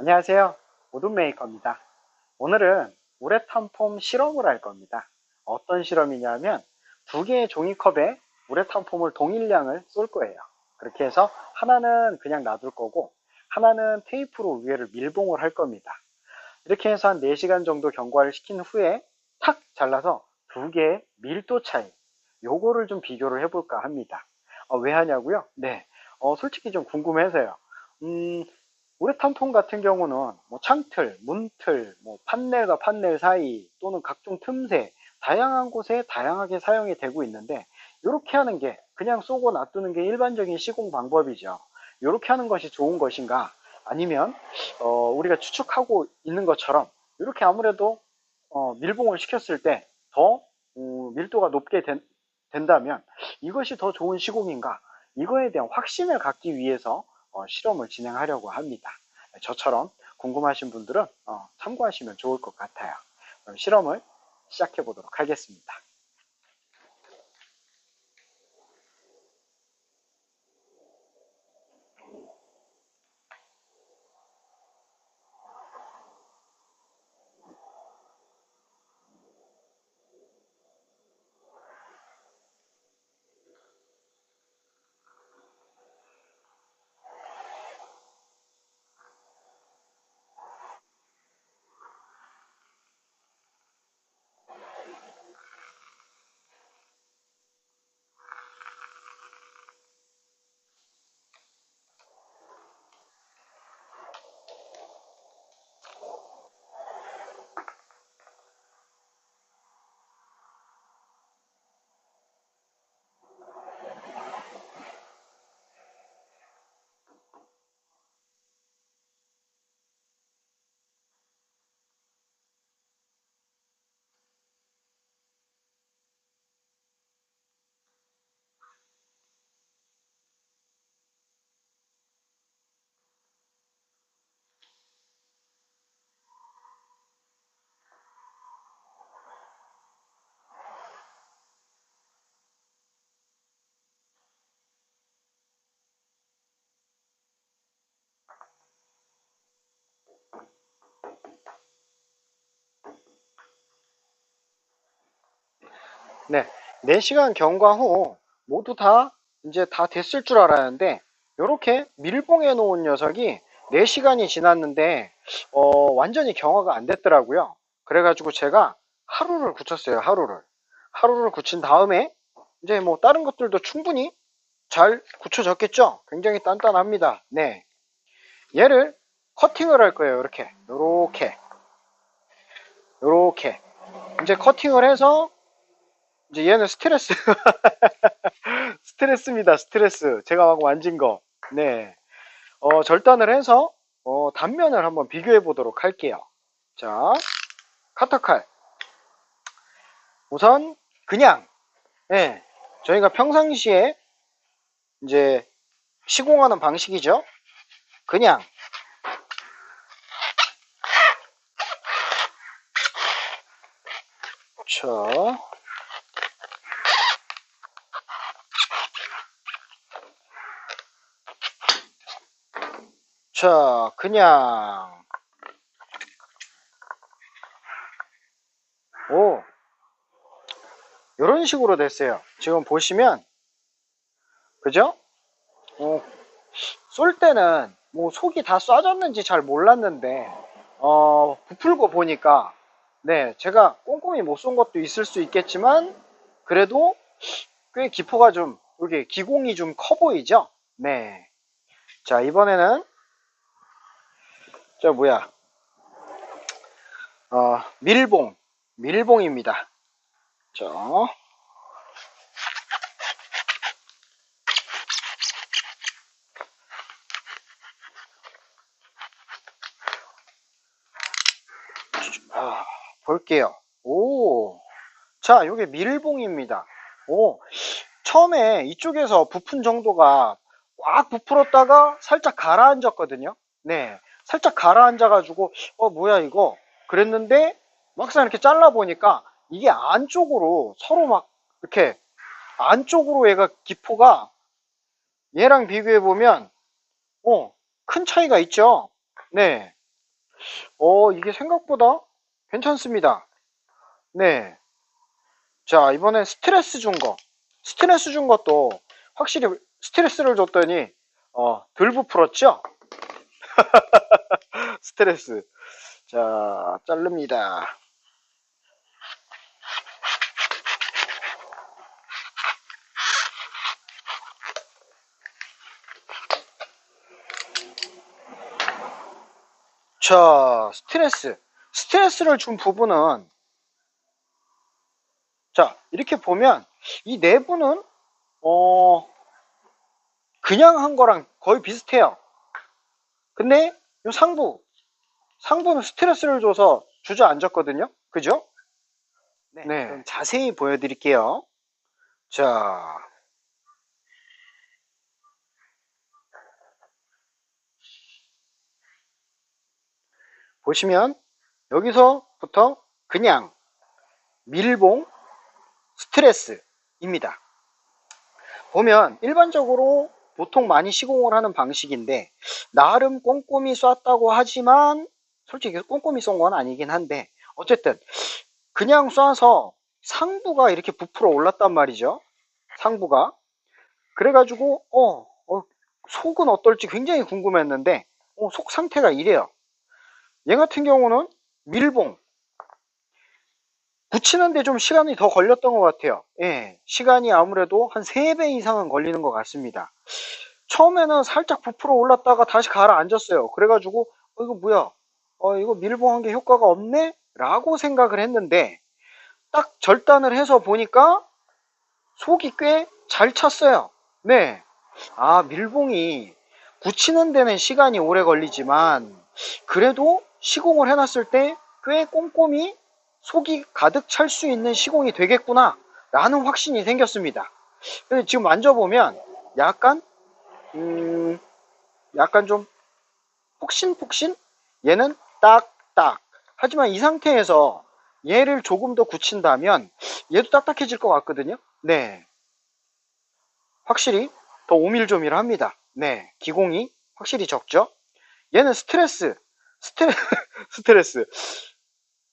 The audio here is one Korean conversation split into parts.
안녕하세요. 우드 메이커입니다. 오늘은 우레탄 폼 실험을 할 겁니다. 어떤 실험이냐면 두 개의 종이컵에 우레탄 폼을 동일량을 쏠 거예요. 그렇게 해서 하나는 그냥 놔둘 거고 하나는 테이프로 위에를 밀봉을 할 겁니다. 이렇게 해서 한 4시간 정도 경과를 시킨 후에 탁 잘라서 두 개의 밀도 차이 요거를 좀 비교를 해볼까 합니다. 어, 왜 하냐고요? 네, 어, 솔직히 좀 궁금해서요. 음, 우레탄 폼 같은 경우는 뭐 창틀, 문틀, 뭐 판넬과 판넬 사이 또는 각종 틈새 다양한 곳에 다양하게 사용이 되고 있는데 이렇게 하는 게 그냥 쏘고 놔두는 게 일반적인 시공 방법이죠. 이렇게 하는 것이 좋은 것인가? 아니면 어, 우리가 추측하고 있는 것처럼 이렇게 아무래도 어, 밀봉을 시켰을 때더 어, 밀도가 높게 된, 된다면 이것이 더 좋은 시공인가? 이거에 대한 확신을 갖기 위해서 어, 실험을 진행하려고 합니다. 저처럼 궁금하신 분들은 어, 참고하시면 좋을 것 같아요. 그럼 실험을 시작해 보도록 하겠습니다. 네, 4시간 경과 후 모두 다 이제 다 됐을 줄 알았는데 이렇게 밀봉해 놓은 녀석이 4시간이 지났는데 어, 완전히 경화가 안 됐더라고요. 그래가지고 제가 하루를 굳혔어요. 하루를. 하루를 굳힌 다음에 이제 뭐 다른 것들도 충분히 잘 굳혀졌겠죠? 굉장히 단단합니다. 네. 얘를 커팅을 할 거예요. 이렇게. 요렇게. 요렇게. 이제 커팅을 해서 이제 얘는 스트레스. 스트레스입니다. 스트레스. 제가 막 만진 거. 네. 어, 절단을 해서 어, 단면을 한번 비교해 보도록 할게요. 자, 카터칼. 우선 그냥 네, 저희가 평상시에 이제 시공하는 방식이죠. 그냥 자, 자, 그냥 오 이런 식으로 됐어요. 지금 보시면 그죠? 어, 쏠 때는 뭐 속이 다 쏴졌는지 잘 몰랐는데 어, 부풀고 보니까 네 제가 꼼꼼히 못 쏜 것도 있을 수 있겠지만 그래도 꽤 기포가 좀 이렇게 기공이 좀 커 보이죠? 네. 자 이번에는 저 뭐야 어, 밀봉 밀봉입니다. 자 아, 볼게요. 오. 자, 요게 밀봉입니다. 오. 처음에 이쪽에서 부푼 정도가 꽉 부풀었다가 살짝 가라앉았거든요. 네. 살짝 가라앉아가지고, 어, 뭐야, 이거. 그랬는데, 막상 이렇게 잘라보니까 이게 안쪽으로 서로 막 이렇게 안쪽으로 얘가 기포가 얘랑 비교해보면, 어, 큰 차이가 있죠. 네. 어, 이게 생각보다 괜찮습니다. 네. 자, 이번엔 스트레스 준 거. 스트레스 준 것도 확실히 스트레스를 줬더니, 어, 덜 부풀었죠? 스트레스. 자, 자릅니다. 자, 스트레스. 스트레스를 준 부분은, 자, 이렇게 보면, 이 내부는, 어, 그냥 한 거랑 거의 비슷해요. 근데, 이 상부, 상부는 스트레스를 줘서 주저앉았거든요. 그죠? 네. 그럼 자세히 보여드릴게요. 자, 보시면 여기서부터 그냥 밀봉 스트레스입니다. 보면 일반적으로 보통 많이 시공을 하는 방식인데 나름 꼼꼼히 쐈다고 하지만 솔직히 꼼꼼히 쏜 건 아니긴 한데 어쨌든 그냥 쏴서 상부가 이렇게 부풀어 올랐단 말이죠. 상부가 그래가지고 어, 어, 속은 어떨지 굉장히 궁금했는데 어, 속 상태가 이래요. 얘 같은 경우는 밀봉 붙이는데 좀 시간이 더 걸렸던 것 같아요. 예, 시간이 아무래도 한 3배 이상은 걸리는 것 같습니다. 처음에는 살짝 부풀어 올랐다가 다시 가라앉았어요. 그래가지고 어, 이거 뭐야? 어, 이거 밀봉한 게 효과가 없네? 라고 생각을 했는데 딱 절단을 해서 보니까 속이 꽤 잘 찼어요. 네. 아, 밀봉이 붙이는 데는 시간이 오래 걸리지만 그래도 시공을 해놨을 때 꽤 꼼꼼히 속이 가득 찰 수 있는 시공이 되겠구나 라는 확신이 생겼습니다. 근데 지금 만져보면 약간 음 약간 좀 폭신폭신? 얘는 딱딱. 하지만 이 상태에서 얘를 조금 더 굳힌다면 얘도 딱딱해질 것 같거든요? 네. 확실히 더 오밀조밀합니다. 네. 기공이 확실히 적죠? 얘는 스트레스. 스트레, 스트레스.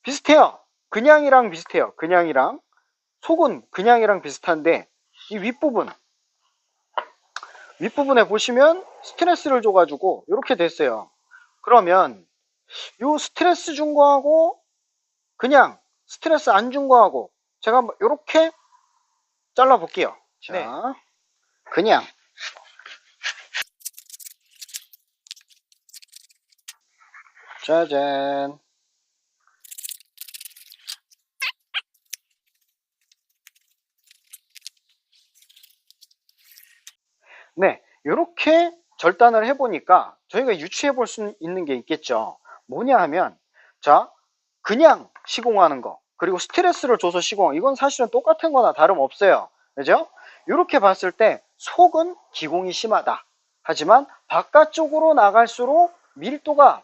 비슷해요 그냥이랑 비슷해요. 그냥이랑 속은 그냥이랑 비슷한데 이 윗부분 윗부분에 보시면 스트레스를 줘가지고 이렇게 됐어요. 그러면 요 스트레스 준 거하고 그냥 스트레스 안 준 거하고 제가 한번 이렇게 잘라 볼게요. 자 네. 그냥. 짜잔 네 이렇게 절단을 해보니까 저희가 유추해 볼 수 있는 게 있겠죠 뭐냐 하면 자 그냥 시공하는 거 그리고 스트레스를 줘서 시공 이건 사실은 똑같은 거나 다름없어요 그죠 이렇게 봤을 때 속은 기공이 심하다 하지만 바깥쪽으로 나갈수록 밀도가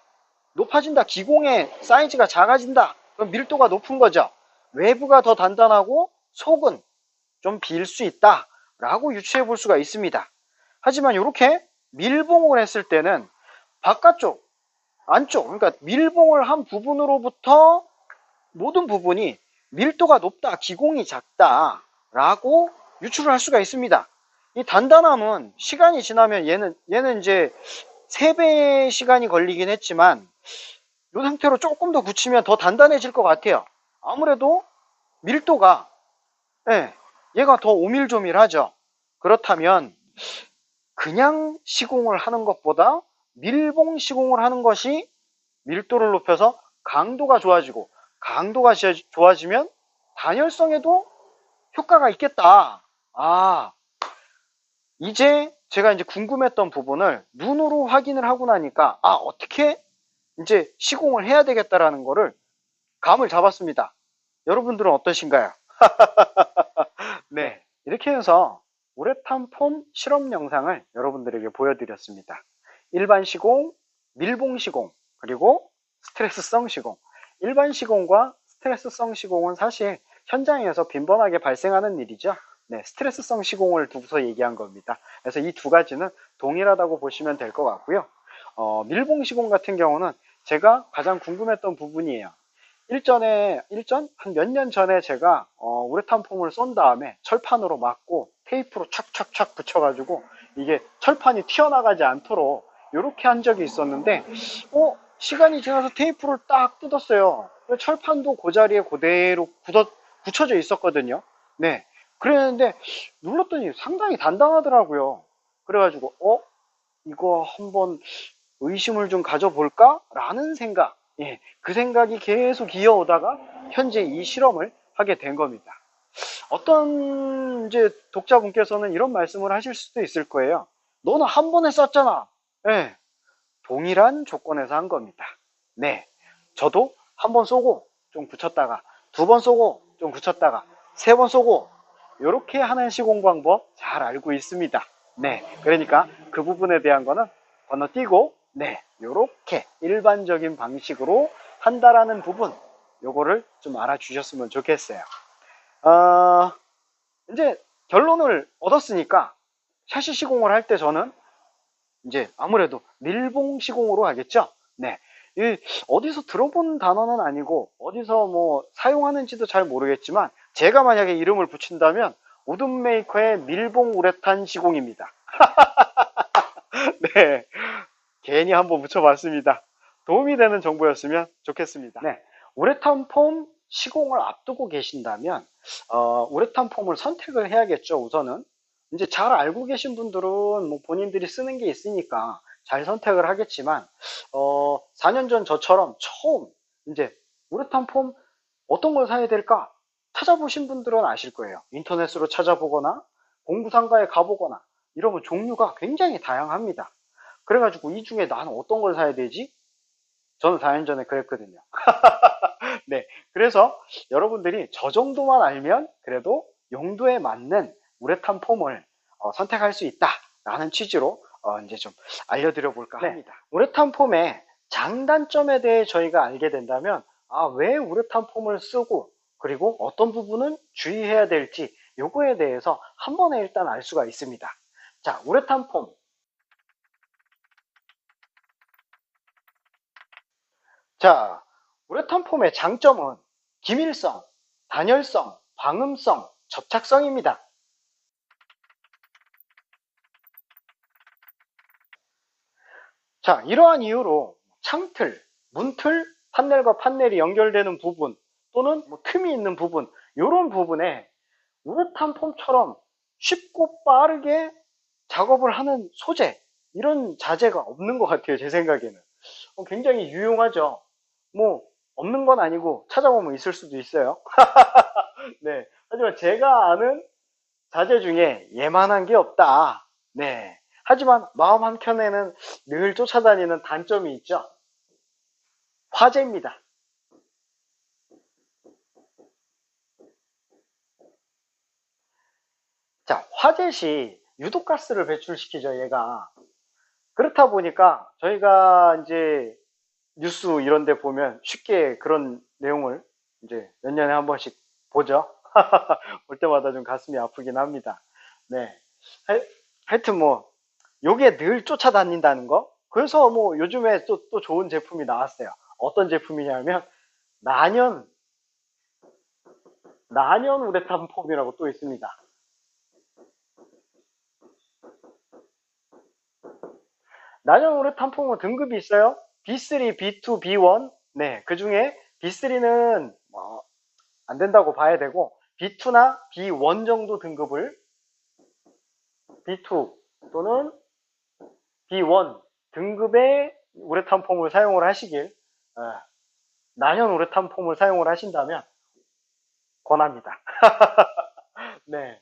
높아진다. 기공의 사이즈가 작아진다. 그럼 밀도가 높은 거죠. 외부가 더 단단하고 속은 좀 빌 수 있다. 라고 유추해 볼 수가 있습니다. 하지만 이렇게 밀봉을 했을 때는 바깥쪽, 안쪽, 그러니까 밀봉을 한 부분으로부터 모든 부분이 밀도가 높다, 기공이 작다. 라고 유추를 할 수가 있습니다. 이 단단함은 시간이 지나면 얘는, 얘는 이제 3배의 시간이 걸리긴 했지만 이 상태로 조금 더 굳히면 더 단단해질 것 같아요. 아무래도 밀도가 네, 얘가 더 오밀조밀하죠. 그렇다면 그냥 시공을 하는 것보다 밀봉 시공을 하는 것이 밀도를 높여서 강도가 좋아지고 강도가 좋아지면 단열성에도 효과가 있겠다. 아, 이제 제가 이제 궁금했던 부분을 눈으로 확인을 하고 나니까 아, 어떻게 이제 시공을 해야 되겠다라는 거를 감을 잡았습니다. 여러분들은 어떠신가요? 네, 이렇게 해서 우레탄 폼 실험 영상을 여러분들에게 보여드렸습니다. 일반 시공, 밀봉 시공, 그리고 스트레스성 시공. 일반 시공과 스트레스성 시공은 사실 현장에서 빈번하게 발생하는 일이죠. 네, 스트레스성 시공을 두고서 얘기한 겁니다. 그래서 이 두 가지는 동일하다고 보시면 될 것 같고요. 어, 밀봉 시공 같은 경우는 제가 가장 궁금했던 부분이에요. 일전에, 일전? 한 몇 년 전에 제가, 어, 우레탄 폼을 쏜 다음에 철판으로 막고 테이프로 촥촥촥 붙여가지고 이게 철판이 튀어나가지 않도록 이렇게 한 적이 있었는데, 어, 시간이 지나서 테이프를 딱 뜯었어요. 철판도 그 자리에 그대로 굳어, 붙여져 있었거든요. 네. 그랬는데, 눌렀더니 상당히 단단하더라고요. 그래가지고, 어? 이거 한번 의심을 좀 가져볼까? 라는 생각. 예, 그 생각이 계속 이어오다가 현재 이 실험을 하게 된 겁니다. 어떤 이제 독자분께서는 이런 말씀을 하실 수도 있을 거예요. 너는 한 번에 썼잖아. 예, 동일한 조건에서 한 겁니다. 네, 저도 한 번 쏘고 좀 굳혔다가 두 번 쏘고 좀 굳혔다가 세 번 쏘고 이렇게 하는 시공 방법 잘 알고 있습니다. 네, 그러니까 그 부분에 대한 거는 건너뛰고 네, 요렇게 일반적인 방식으로 한다라는 부분 요거를 좀 알아주셨으면 좋겠어요. 어, 이제 결론을 얻었으니까 샤시 시공을 할 때 저는 이제 아무래도 밀봉 시공으로 하겠죠. 네. 이 어디서 들어본 단어는 아니고 어디서 뭐 사용하는지도 잘 모르겠지만 제가 만약에 이름을 붙인다면 우드메이커의 밀봉 우레탄 시공입니다. 네. 괜히 한번 붙여봤습니다. 도움이 되는 정보였으면 좋겠습니다. 네. 우레탄 폼 시공을 앞두고 계신다면, 어, 우레탄 폼을 선택을 해야겠죠, 우선은. 이제 잘 알고 계신 분들은 뭐 본인들이 쓰는 게 있으니까 잘 선택을 하겠지만, 어, 4년 전 저처럼 처음 이제 우레탄 폼 어떤 걸 사야 될까 찾아보신 분들은 아실 거예요. 인터넷으로 찾아보거나 공구상가에 가보거나 이러면 종류가 굉장히 다양합니다. 그래가지고 이 중에 나는 어떤 걸 사야 되지? 저는 4년 전에 그랬거든요. 네. 그래서 여러분들이 저 정도만 알면 그래도 용도에 맞는 우레탄 폼을 어, 선택할 수 있다라는 취지로 어, 이제 좀 알려드려 볼까 네. 합니다. 우레탄 폼의 장단점에 대해 저희가 알게 된다면 아, 왜 우레탄 폼을 쓰고 그리고 어떤 부분은 주의해야 될지 요거에 대해서 한 번에 일단 알 수가 있습니다. 자, 우레탄 폼 자, 우레탄 폼의 장점은 기밀성, 단열성, 방음성, 접착성입니다. 자, 이러한 이유로 창틀, 문틀, 판넬과 판넬이 연결되는 부분 또는 뭐 틈이 있는 부분 이런 부분에 우레탄 폼처럼 쉽고 빠르게 작업을 하는 소재 이런 자재가 없는 것 같아요 제 생각에는 어, 굉장히 유용하죠 뭐 없는 건 아니고 찾아보면 있을 수도 있어요. 네. 하지만 제가 아는 자재 중에 예만한 게 없다. 네. 하지만 마음 한켠에는 늘 쫓아다니는 단점이 있죠. 화재입니다. 자, 화재 시 유독가스를 배출시키죠, 얘가. 그렇다 보니까 저희가 이제 뉴스 이런 데 보면 쉽게 그런 내용을 이제 몇 년에 한 번씩 보죠. 볼 때마다 좀 가슴이 아프긴 합니다. 네. 하, 여튼 뭐, 요게 늘 쫓아다닌다는 거. 그래서 뭐 요즘에 또, 또 좋은 제품이 나왔어요. 어떤 제품이냐면, 난연, 난연 우레탄 폼이라고 또 있습니다. 난연 우레탄 폼은 등급이 있어요. B3, B2, B1 네, 그 중에 B3는 뭐, 안 된다고 봐야 되고 B2나 B1 정도 등급을 B2 또는 B1 등급의 우레탄 폼을 사용을 하시길 어, 난연 우레탄 폼을 사용을 하신다면 권합니다. 네.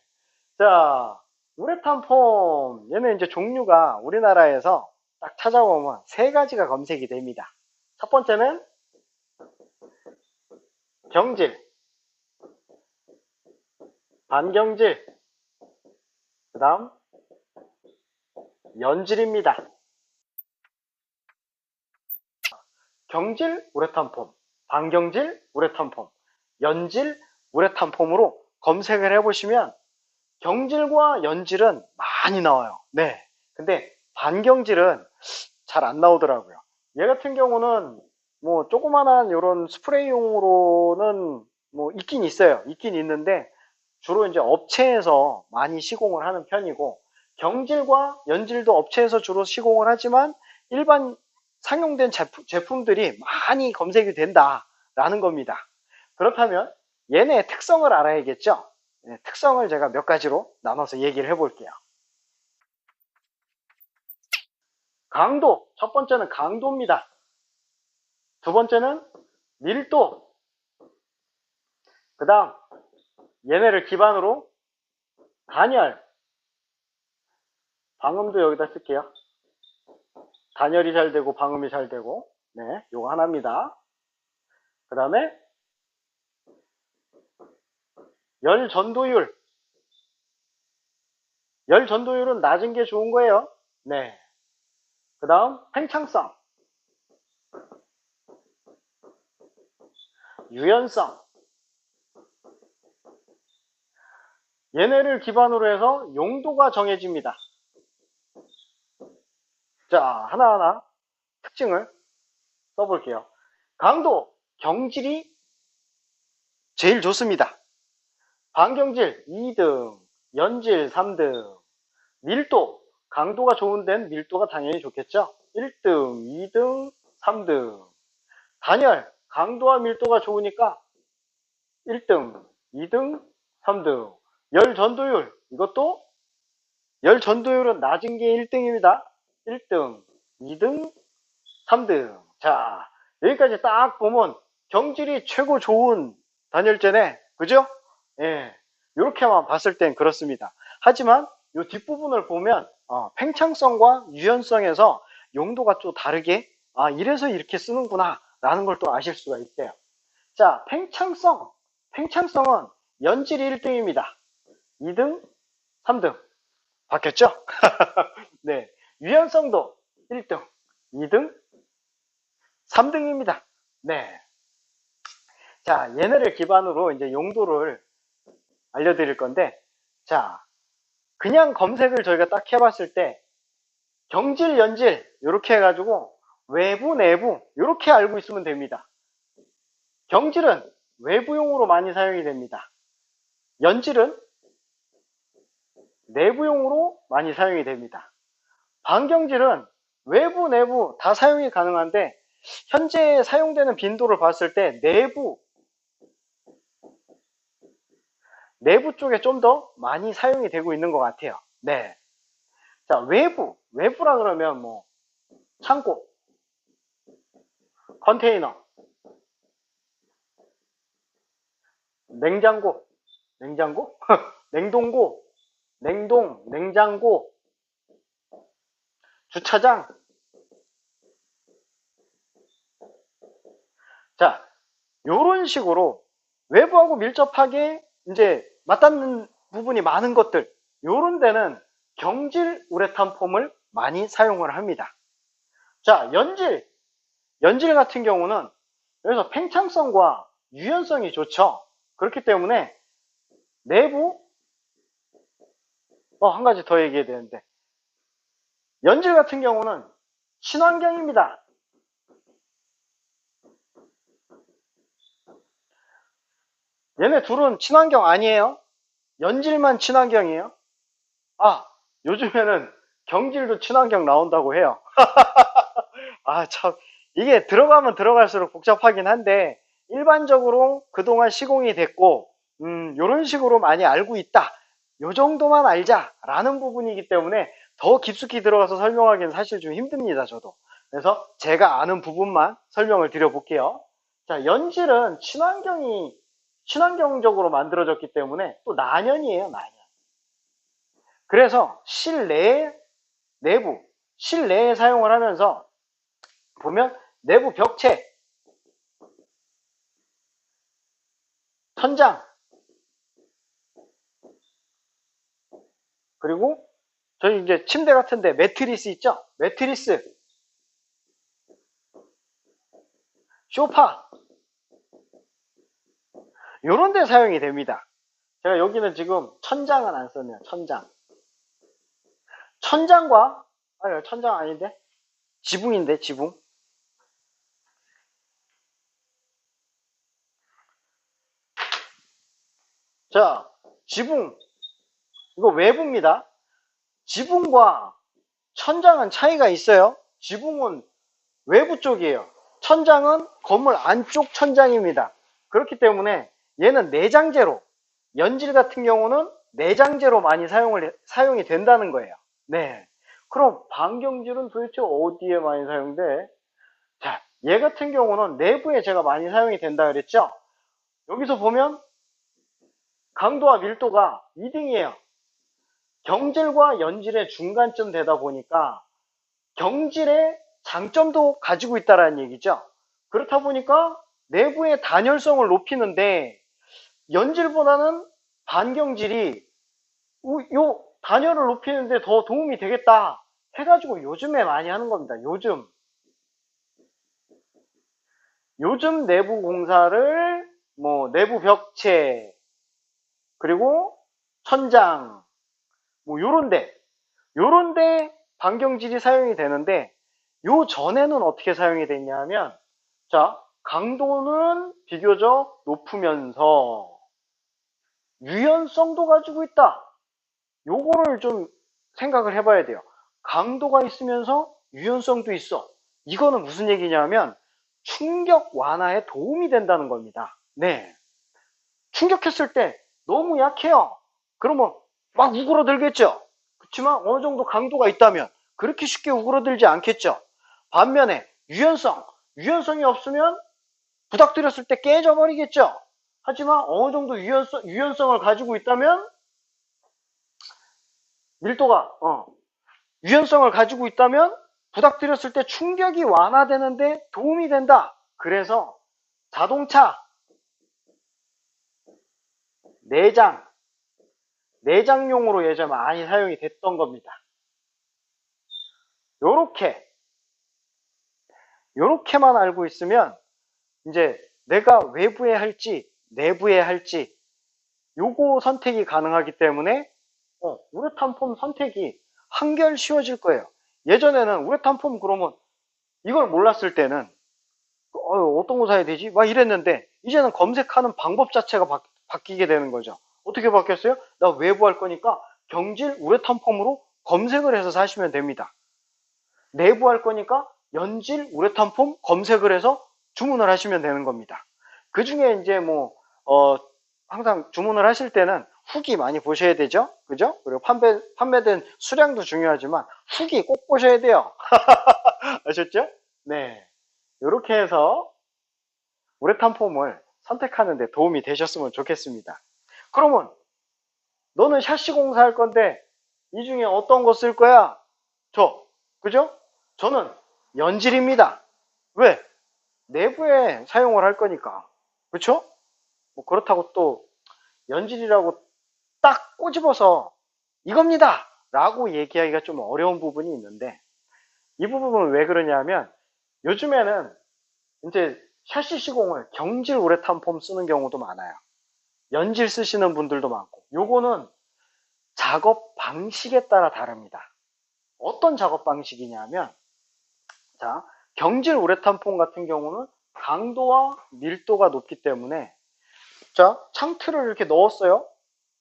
자, 우레탄 폼 얘는 이제 종류가 우리나라에서 딱 찾아보면 세 가지가 검색이 됩니다. 첫 번째는 경질, 반경질, 그 다음 연질입니다. 경질 우레탄 폼, 반경질 우레탄 폼, 연질 우레탄 폼으로 검색을 해보시면 경질과 연질은 많이 나와요. 네. 근데 반경질은 잘 안 나오더라고요. 얘 같은 경우는 뭐 조그만한 이런 스프레이용으로는 뭐 있긴 있어요. 있긴 있는데 주로 이제 업체에서 많이 시공을 하는 편이고 경질과 연질도 업체에서 주로 시공을 하지만 일반 상용된 제품, 들이 많이 검색이 된다라는 겁니다. 그렇다면 얘네의 특성을 알아야겠죠? 네, 특성을 제가 몇 가지로 나눠서 얘기를 해볼게요. 강도, 첫 번째는 강도입니다. 두 번째는 밀도, 그 다음 얘네를 기반으로 단열, 방음도 여기다 쓸게요. 단열이 잘 되고 방음이 잘 되고 네, 요거 하나입니다. 그 다음에 열 전도율 열 전도율은 낮은 게 좋은 거예요. 네. 그 다음 팽창성 유연성 얘네를 기반으로 해서 용도가 정해집니다. 자, 하나하나 특징을 써볼게요. 강도, 경질이 제일 좋습니다. 반경질 2등, 연질 3등, 밀도, 강도가 좋은 데는 밀도가 당연히 좋겠죠. 1등, 2등, 3등. 단열, 강도와 밀도가 좋으니까 1등, 2등, 3등. 열 전도율, 이것도 열 전도율은 낮은 게 1등입니다. 1등, 2등, 3등. 자, 여기까지 딱 보면 경질이 최고 좋은 단열재네. 그죠? 예. 이렇게만 봤을 땐 그렇습니다. 하지만 이 뒷부분을 보면 어, 팽창성과 유연성에서 용도가 또 다르게 아 이래서 이렇게 쓰는구나 라는 걸 또 아실 수가 있대요. 자, 팽창성. 팽창성은 연질이 1등입니다. 2등, 3등. 바뀌었죠? 네. 유연성도 1등, 2등, 3등입니다. 네. 자, 얘네를 기반으로 이제 용도를 알려드릴 건데, 자, 그냥 검색을 저희가 딱 해봤을 때, 경질, 연질, 이렇게 해가지고, 외부, 내부, 이렇게 알고 있으면 됩니다. 경질은 외부용으로 많이 사용이 됩니다. 연질은 내부용으로 많이 사용이 됩니다. 반경질은 외부, 내부 다 사용이 가능한데 현재 사용되는 빈도를 봤을 때 내부 내부 쪽에 좀 더 많이 사용이 되고 있는 것 같아요. 네. 자, 외부. 외부라 그러면 뭐 창고, 컨테이너, 냉장고, 냉장고? 냉동고, 냉동, 냉장고, 주차장. 자, 요런 식으로 외부하고 밀접하게 이제 맞닿는 부분이 많은 것들, 요런 데는 경질 우레탄 폼을 많이 사용을 합니다. 자, 연질. 연질 같은 경우는 여기서 팽창성과 유연성이 좋죠. 그렇기 때문에 내부, 어, 한 가지 더 얘기해야 되는데, 연질 같은 경우는 친환경입니다. 얘네 둘은 친환경 아니에요? 연질만 친환경이에요? 아, 요즘에는 경질도 친환경 나온다고 해요. 아, 참. 이게 들어가면 들어갈수록 복잡하긴 한데, 일반적으로 그동안 시공이 됐고, 음, 요런 식으로 많이 알고 있다. 요 정도만 알자라는 부분이기 때문에 더 깊숙이 들어가서 설명하기는 사실 좀 힘듭니다, 저도. 그래서 제가 아는 부분만 설명을 드려볼게요. 자, 연질은 친환경이, 친환경적으로 만들어졌기 때문에 또 난연이에요, 난연. 그래서 실내, 내부, 실내에 사용을 하면서 보면 내부 벽체, 천장, 그리고 저희 이제 침대 같은데 매트리스 있죠? 매트리스, 쇼파, 이런 데 사용이 됩니다. 제가 여기는 지금 천장은 안 썼네요 천장. 천장과 아니 천장 아닌데 지붕인데 지붕. 자, 지붕. 이거 외부입니다. 지붕과 천장은 차이가 있어요. 지붕은 외부 쪽이에요. 천장은 건물 안쪽 천장입니다. 그렇기 때문에 얘는 내장재로, 연질 같은 경우는 내장재로 많이 사용을, 사용이 된다는 거예요. 네. 그럼 반경질은 도대체 어디에 많이 사용돼? 자, 얘 같은 경우는 내부에 제가 많이 사용이 된다 그랬죠? 여기서 보면 강도와 밀도가 2등이에요. 경질과 연질의 중간쯤 되다 보니까 경질의 장점도 가지고 있다라는 얘기죠. 그렇다 보니까 내부의 단열성을 높이는데 연질보다는 반경질이 요 단열을 높이는데 더 도움이 되겠다 해가지고 요즘에 많이 하는 겁니다. 요즘 요즘 내부 공사를 뭐 내부 벽체 그리고 천장 뭐 요런데 요런데 반경질이 사용이 되는데 요 전에는 어떻게 사용이 됐냐면 자 강도는 비교적 높으면서 유연성도 가지고 있다. 요거를 좀 생각을 해봐야 돼요. 강도가 있으면서 유연성도 있어. 이거는 무슨 얘기냐면 충격 완화에 도움이 된다는 겁니다. 네. 충격했을 때 너무 약해요. 그러면 막 우그러들겠죠. 그렇지만 어느 정도 강도가 있다면 그렇게 쉽게 우그러들지 않겠죠. 반면에 유연성, 유연성이 없으면 부닥뜨렸을 때 깨져버리겠죠. 하지만 어느 정도 유연성, 유연성을 가지고 있다면 밀도가 어, 유연성을 가지고 있다면 부닥뜨렸을 때 충격이 완화되는데 도움이 된다. 그래서 자동차 내장 내장용으로 예전에 많이 사용이 됐던 겁니다. 요렇게 요렇게만 알고 있으면 이제 내가 외부에 할지 내부에 할지 요거 선택이 가능하기 때문에 어, 우레탄 폼 선택이 한결 쉬워질 거예요. 예전에는 우레탄 폼 그러면 이걸 몰랐을 때는 어, 떤거 사야 되지? 막 이랬는데 이제는 검색하는 방법 자체가 바, 바뀌게 되는 거죠. 어떻게 바뀌었어요? 나 외부 할 거니까 경질 우레탄 폼으로 검색을 해서 사시면 됩니다. 내부 할 거니까 연질 우레탄 폼 검색을 해서 주문을 하시면 되는 겁니다. 그 중에 이제 뭐, 어, 항상 주문을 하실 때는 후기 많이 보셔야 되죠? 그죠? 그리고 판매, 판매된 수량도 중요하지만 후기 꼭 보셔야 돼요. 아셨죠? 네. 이렇게 해서 우레탄 폼을 선택하는데 도움이 되셨으면 좋겠습니다. 그러면 너는 샤시 공사할 건데 이 중에 어떤 거 쓸 거야? 저. 그죠? 저는 연질입니다. 왜? 내부에 사용을 할 거니까. 그렇죠? 뭐 그렇다고 또 연질이라고 딱 꼬집어서 이겁니다! 라고 얘기하기가 좀 어려운 부분이 있는데 이 부분은 왜 그러냐면 요즘에는 이제 샤시 시공을 경질 우레탄 폼 쓰는 경우도 많아요. 연질 쓰시는 분들도 많고 요거는 작업 방식에 따라 다릅니다. 어떤 작업 방식이냐면 자, 경질 우레탄 폼 같은 경우는 강도와 밀도가 높기 때문에 자, 창틀을 이렇게 넣었어요.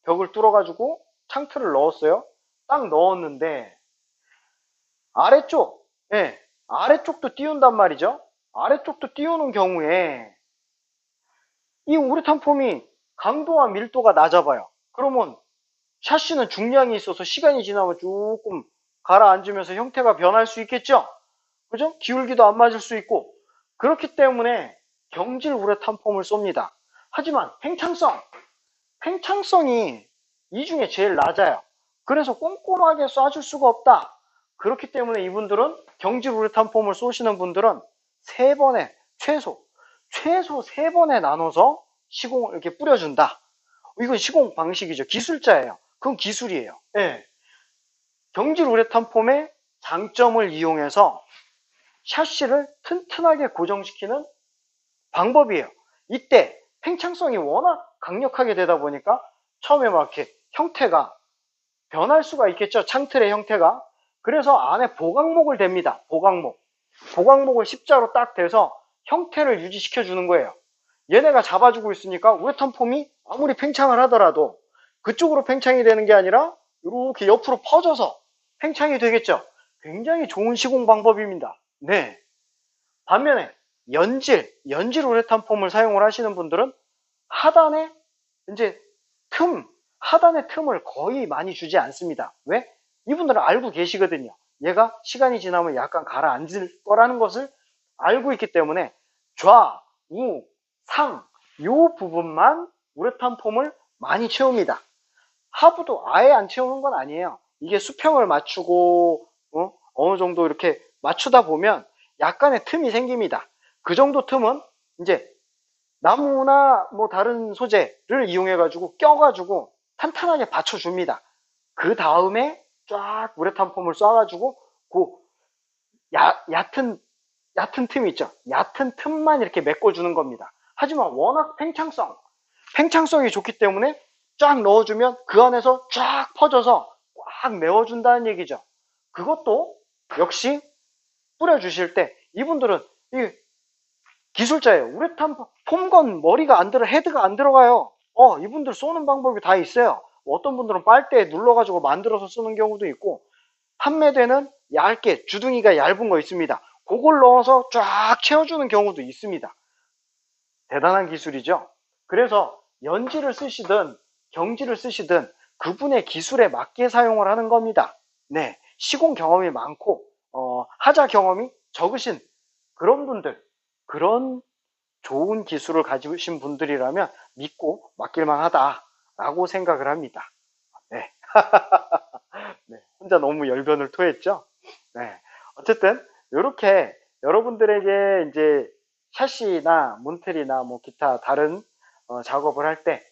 벽을 뚫어가지고 창틀을 넣었어요. 딱 넣었는데 아래쪽, 예, 아래쪽도 띄운단 말이죠. 아래쪽도 띄우는 경우에 이 우레탄 폼이 강도와 밀도가 낮아봐요. 그러면 샤시는 중량이 있어서 시간이 지나면 조금 가라앉으면서 형태가 변할 수 있겠죠? 그죠? 기울기도 안 맞을 수 있고 그렇기 때문에 경질 우레탄 폼을 쏩니다. 하지만 팽창성, 팽창성이 이 중에 제일 낮아요. 그래서 꼼꼼하게 쏴줄 수가 없다. 그렇기 때문에 이분들은 경질 우레탄 폼을 쏘시는 분들은 세 번에 최소 최소 세 번에 나눠서 시공을 이렇게 뿌려준다. 이건 시공 방식이죠. 기술자예요. 그건 기술이에요. 예. 경질 우레탄 폼의 장점을 이용해서 샤시를 튼튼하게 고정시키는 방법이에요. 이때 팽창성이 워낙 강력하게 되다 보니까 처음에 막 이렇게 형태가 변할 수가 있겠죠. 창틀의 형태가. 그래서 안에 보강목을 댑니다. 보강목. 보강목을 십자로 딱 대서 형태를 유지시켜 주는 거예요. 얘네가 잡아주고 있으니까 우레탄 폼이 아무리 팽창을 하더라도 그쪽으로 팽창이 되는 게 아니라 이렇게 옆으로 퍼져서 팽창이 되겠죠. 굉장히 좋은 시공 방법입니다. 네. 반면에 연질, 연질 우레탄 폼을 사용을 하시는 분들은 하단에 이제 틈, 하단의 틈을 거의 많이 주지 않습니다. 왜? 이분들은 알고 계시거든요. 얘가 시간이 지나면 약간 가라앉을 거라는 것을 알고 있기 때문에 좌, 우, 상, 요 부분만 우레탄 폼을 많이 채웁니다. 하부도 아예 안 채우는 건 아니에요. 이게 수평을 맞추고 어, 느 정도 이렇게 맞추다 보면 약간의 틈이 생깁니다. 그 정도 틈은 이제 나무나 뭐 다른 소재를 이용해 가지고 껴 가지고 탄탄하게 받쳐 줍니다. 그 다음에 쫙 우레탄 폼을 쏴 가지고 그 야, 얕은 얕은 틈 있죠. 얕은 틈만 이렇게 메꿔 주는 겁니다. 하지만 워낙 팽창성, 팽창성이 좋기 때문에 쫙 넣어 주면 그 안에서 쫙 퍼져서 꽉 메워 준다는 얘기죠. 그것도 역시 뿌려 주실 때 이분들은 이 기술자예요. 우레탄 폼건 머리가 안 들어 헤드가 안 들어가요. 어 이분들 쏘는 방법이 다 있어요. 어떤 분들은 빨대에 눌러가지고 만들어서 쓰는 경우도 있고 판매되는 얇게 주둥이가 얇은 거 있습니다. 그걸 넣어서 쫙 채워주는 경우도 있습니다. 대단한 기술이죠. 그래서 연지를 쓰시든 경지를 쓰시든 그분의 기술에 맞게 사용을 하는 겁니다. 네, 시공 경험이 많고 어, 하자 경험이 적으신 그런 분들, 그런 좋은 기술을 가지신 분들이라면 믿고 맡길만 하다라고 생각을 합니다. 네. 네, 혼자 너무 열변을 토했죠? 네. 어쨌든, 이렇게 여러분들에게 이제 샤시나 몬텔이나 뭐 기타 다른 어, 작업을 할 때,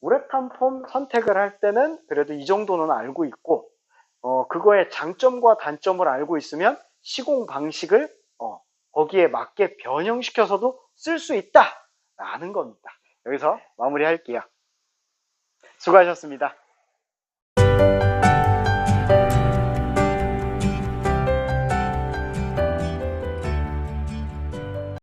우레탄 폼 선택을 할 때는 그래도 이 정도는 알고 있고, 어, 그거의 장점과 단점을 알고 있으면 시공 방식을 어, 거기에 맞게 변형시켜서도 쓸 수 있다! 라는 겁니다. 여기서 마무리할게요. 수고하셨습니다.